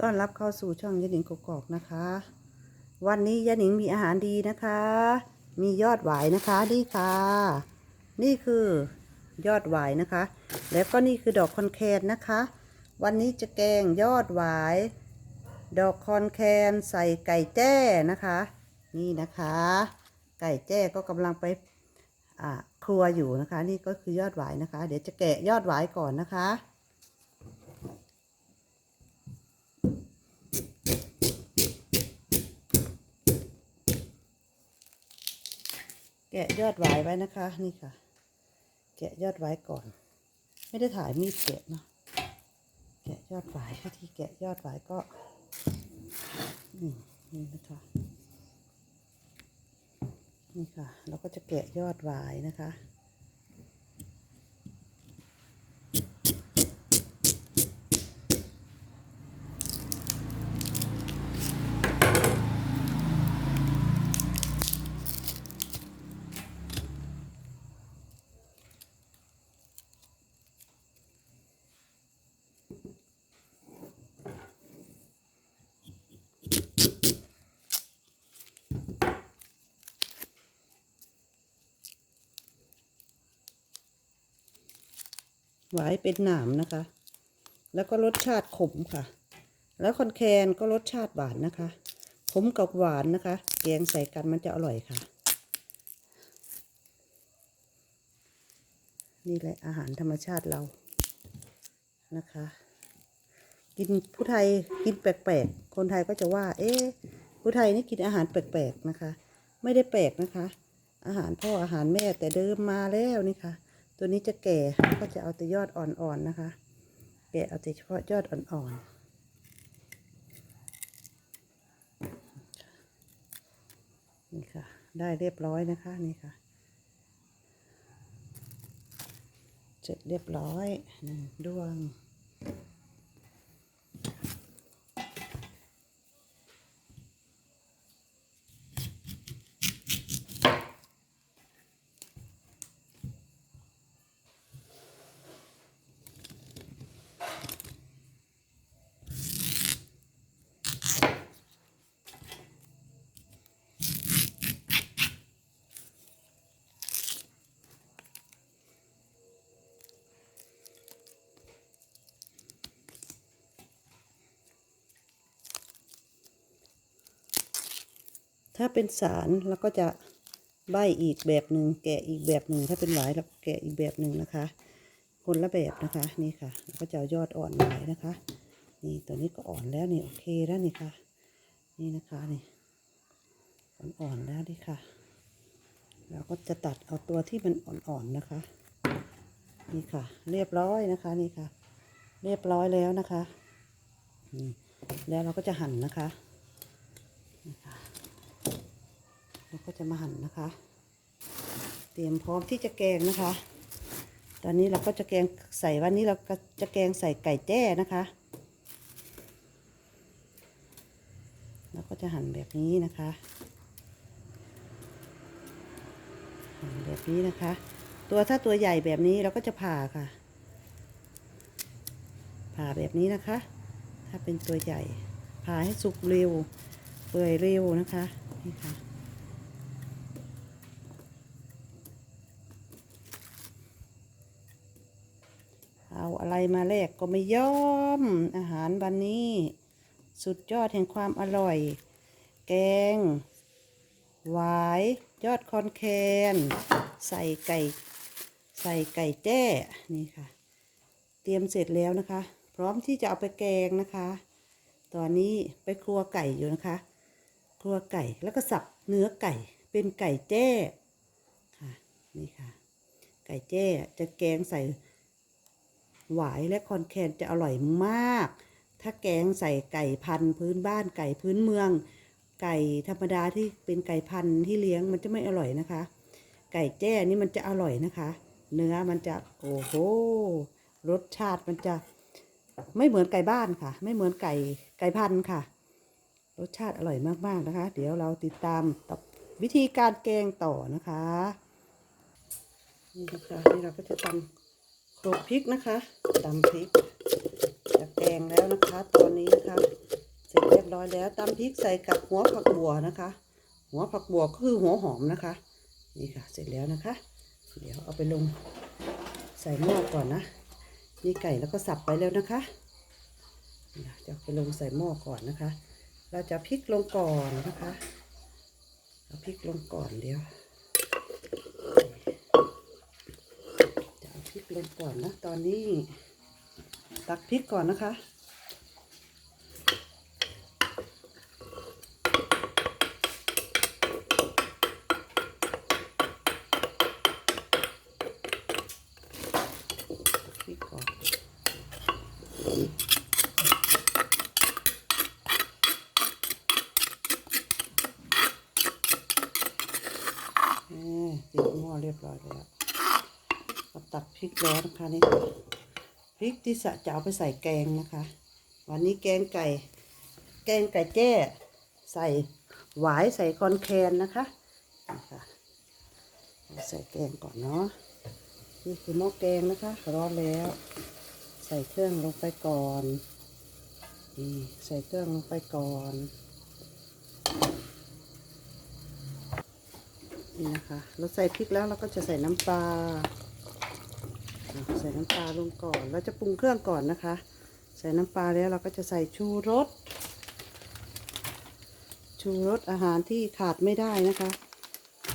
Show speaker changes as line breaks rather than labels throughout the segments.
ต้อนรับเข้าสู่ช่องยะหนิงกกอกนะคะ วันนี้ยะหนิงมีอาหารดีนะคะ มียอดหวายนะคะนี่ค่ะ นี่คือยอดหวายนะคะ แล้วก็นี่คือดอกคอนแคนนะคะ วันนี้จะแกงยอดหวาย ดอกคอนแคนใส่ไก่แจ้นะคะ นี่นะคะ ไก่แจ้ก็กำลังไปครัวอยู่นะคะ นี่ก็คือยอดหวายนะคะ เดี๋ยวจะแกะยอดหวายก่อนนะคะ แกะยอดหวายไว้นะคะ นี่ค่ะ แกะยอดหวายก่อน ไม่ได้ถ่ายมีดแกะเนาะแกะยอดหวายวิธีแกะยอดหวายก็นี่นี่นะคะนี่ค่ะเราก็จะแกะยอดหวายนะคะ หวายเป็นหนามนะคะ แล้วก็รสชาติขมค่ะ แล้วคอนแคนก็รสชาติหวานนะคะ ขมกับหวานนะคะ แกงใส่กันมันจะอร่อยค่ะ นี่แหละอาหารธรรมชาติเรา นะคะ กินผู้ไทยกินแปลกๆ คนไทยก็จะว่า เอ๊ะผู้ไทยนี่กินอาหารแปลกๆนะคะ ไม่ได้แปลกนะคะ อาหารพ่ออาหารแม่แต่เดิมมาแล้วนี่ค่ะ ตัวนี้จะแก่ก็จะเอาแต่ยอดอ่อนๆนะคะ แกะเอาแต่เฉพาะยอดอ่อนๆนี่ค่ะ ได้เรียบร้อยนะคะ นี่ค่ะ เสร็จเรียบร้อยหนึ่งดวง ถ้าเป็นสารเราก็จะใบอีกแบบหนึ่งแกะอีกแบบหนึ่งถ้าเป็นหวายเราแกะอีกแบบหนึ่งนะคะ คนละแบบนะคะนี่ค่ะแล้วก็จะยอดอ่อนหวายนะคะ นี่ตัวนี้ก็อ่อนแล้วนี่โอเคแล้วนี่ค่ะ นี่นะคะนี่อ่อนๆแล้วนี่ค่ะเราก็จะตัดเอาตัวที่มันอ่อนๆนะคะ นี่ค่ะ เรียบร้อยนะคะนี่ค่ะ เรียบร้อยแล้วนะคะนี่แล้วเราก็จะหั่นนะคะนี่ค่ะ เราก็จะมาหั่นนะคะ เตรียมพร้อมที่จะแกงนะคะ ตอนนี้เราก็จะแกงใส่วันนี้เราก็จะแกงใส่ไก่แจ้นะคะเราก็จะหั่นแบบนี้นะคะหั่นแบบนี้นะคะ ตัวถ้าตัวใหญ่แบบนี้เราก็จะผ่าค่ะ ผ่าแบบนี้นะคะ ถ้าเป็นตัวใหญ่ผ่าให้สุกเร็วเปื่อยเร็วนะคะนี่ค่ะ เอาอะไรมาแลกก็ไม่ยอม อาหารวันนี้ สุดยอดแห่งความอร่อย แกงหวาย ยอดคอนแคน ใส่ไก่ ใส่ไก่แจ้นี่ค่ะ เตรียมเสร็จแล้วนะคะ พร้อมที่จะเอาไปแกงนะคะ ตอนนี้ไปครัวไก่อยู่นะคะ ครัวไก่แล้วก็สับเนื้อไก่เป็นไก่แจ้ค่ะนี่ค่ะ ไก่แจ้จะแกงใส่ หวายและคอนแคนจะอร่อยมาก ถ้าแกงใส่ไก่พันธุ์พื้นบ้านไก่พื้นเมือง ไก่ธรรมดาที่เป็นไก่พันธุ์ที่เลี้ยงมันจะไม่อร่อยนะคะ ไก่แจ้นี่มันจะอร่อยนะคะ เนื้อมันจะโอ้โหรสชาติมันจะไม่เหมือนไก่บ้านค่ะ ไม่เหมือนไก่ไก่พันธุ์ค่ะ รสชาติอร่อยมากๆนะคะ เดี๋ยวเราติดตามต่อวิธีการแกงต่อนะคะ นี่นะคะนี่เราก็จะตำ ลกพริกนะคะตำพริกจะแกงแล้วนะคะ ตอนนี้นะคะ เสร็จเรียบร้อยแล้วตำพริกใส่กับหัวผักบัวนะคะ หัวผักบัวก็คือหัวหอมนะคะ นี่ค่ะ เสร็จแล้วนะคะ เดี๋ยวเอาไปลงใส่หม้อก่อนนะนี่ไก่แล้วก็สับไปแล้วนะคะเดี๋ยวไปลงใส่หม้อก่อนนะคะ เราจะพริกลงก่อนนะคะ เอาพริกลงก่อนเดี๋ยวจะเอาพ ริกลงก่อนนะ ตอนนี้ ตักพริกก่อนนะคะพริกก่อนเอ่ติดหม้อเรียบร้อยแล้ว ก็ตักพริกแล้วนะคะนี่พริกที่สะจะเอาไปใส่แกงนะคะ วันนี้แกงไก่ แกงไก่แจ้ ใส่หวายใส่คอนแคนนะคะนี่ค่ะใส่แกงก่อนเนาะนี่คือหม้อแกงนะคะร้อนแล้ว ใส่เครื่องลงไปก่อนนี่ใส่เครื่องลงไปก่อนนี่นะคะ เราใส่พริกแล้วเราก็จะใส่น้ำปลา ใส่น้ำปลาลงก่อน เราจะปรุงเครื่องก่อนนะคะ ใส่น้ำปลาแล้วเราก็จะใส่ชูรส ชูรสอาหารที่ขาดไม่ได้นะคะ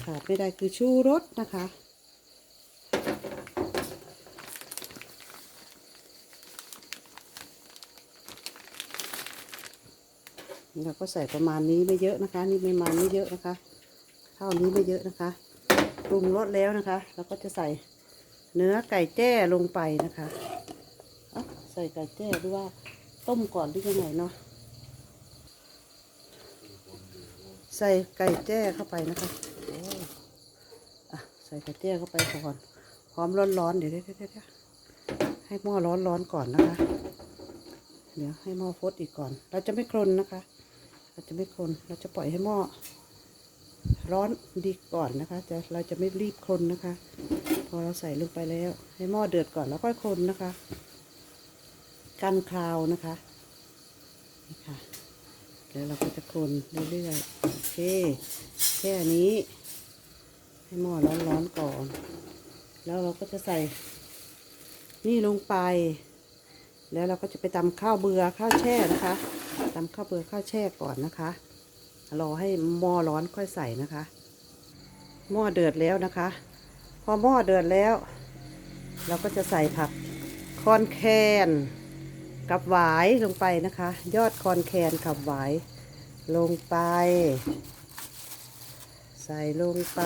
ขาดไม่ได้คือชูรสนะคะเราก็ใส่ประมาณนี้ไม่เยอะนะคะ นี่ไม่มาไม่เยอะนะคะ เท่านี้ไม่เยอะนะคะปรุงรสแล้วนะคะ เราก็จะใส่ เนื้อไก่แจ้ลงไปนะคะอ้าใส่ไก่แจ้หรือว่าต้มก่อนหรือยังไงเนาะใส่ไก่แจ้เข้าไปนะคะอะใส่ไก่แจ้เข้าไปก่อนพร้อมร้อนๆเดี๋ยวเดี๋ยวเดี๋ยวให้หม้อร้อนๆก่อนนะคะ เดี๋ยวให้หม้อฟดอีกก่อน เราจะไม่ครนนะคะ เราจะไม่ครนเราจะปล่อยให้หม้อ ร้อนดีก่อนนะคะ จะเราจะไม่รีบคนนะคะ พอเราใส่ลงไปแล้ว ให้หม้อเดือดก่อนแล้วค่อยคนนะคะ กันคราวนะคะนี่ค่ะแล้วเราก็จะคนเรื่อยๆโอเคแค่นี้ ให้หม้อร้อนๆก่อน แล้วเราก็จะใส่นี่ลงไป แล้วเราก็จะไปตำข้าวเบือข้าวแช่นะคะตำข้าวเบือข้าวแช่ก่อนนะคะ รอให้หม้อร้อนค่อยใส่นะคะ หม้อเดือดแล้วนะคะ พอหม้อเดือดแล้ว เราก็จะใส่ผักคอนแคนกับหวายลงไปนะคะ ยอดคอนแคนกับหวายลงไป ใส่ลงไป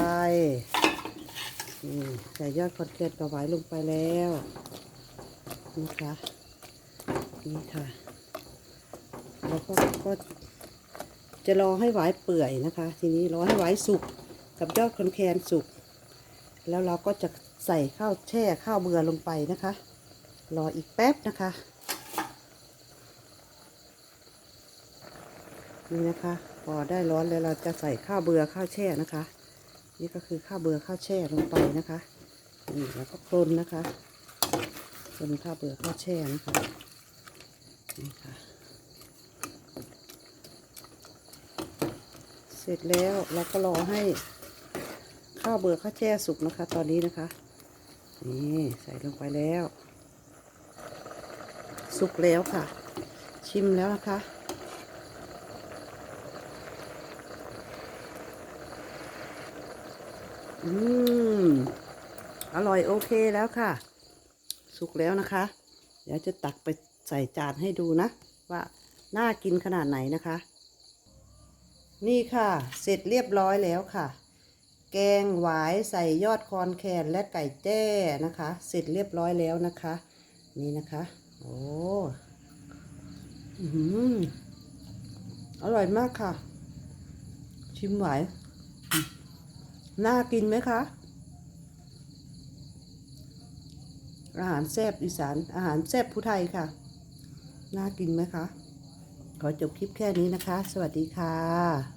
นี่ใส่ยอดคอนแคนกับหวายลงไปแล้วนะคะนี่ค่ะแล้วก็ก็ จะรอให้หวายเปื่อยนะคะ ทีนี้รอให้หวายสุกกับยอดคอนแคนสุก แล้วเราก็จะใส่ข้าวแช่ข้าวเบื่อลงไปนะคะ รออีกแป๊บนะคะนี่นะคะ พอได้ร้อนแล้วเราจะใส่ข้าวเบื่อข้าวแช่นะคะ นี่ก็คือข้าวเบื่อข้าวแช่ลงไปนะคะนี่แล้วก็คลุนนะคะคลุนข้าวเบื่อข้าวแช่นะคะนี่ค่ะ เสร็จแล้วเราก็รอให้ข้าวเบื่อข้าวแช่สุกนะคะ ตอนนี้นะคะ นี่ใส่ลงไปแล้ว สุกแล้วค่ะ ชิมแล้วนะคะ อืม อร่อยโอเคแล้วค่ะ สุกแล้วนะคะ เดี๋ยวจะตักไปใส่จานให้ดูนะ ว่าน่ากินขนาดไหนนะคะ นี่ค่ะ เสร็จเรียบร้อยแล้วค่ะ แกงหวายใส่ยอดคอนแคนและไก่แจ้นะคะ เสร็จเรียบร้อยแล้วนะคะ นี่นะคะ โอ้อื้อร่อยมากค่ะ ชิมหวายน่ากินไหมคะอาหารแซ่บอีสานอาหารแซ่บผู้ไทยค่ะ น่ากินไหมคะ ขอจบคลิปแค่นี้นะคะ สวัสดีค่ะ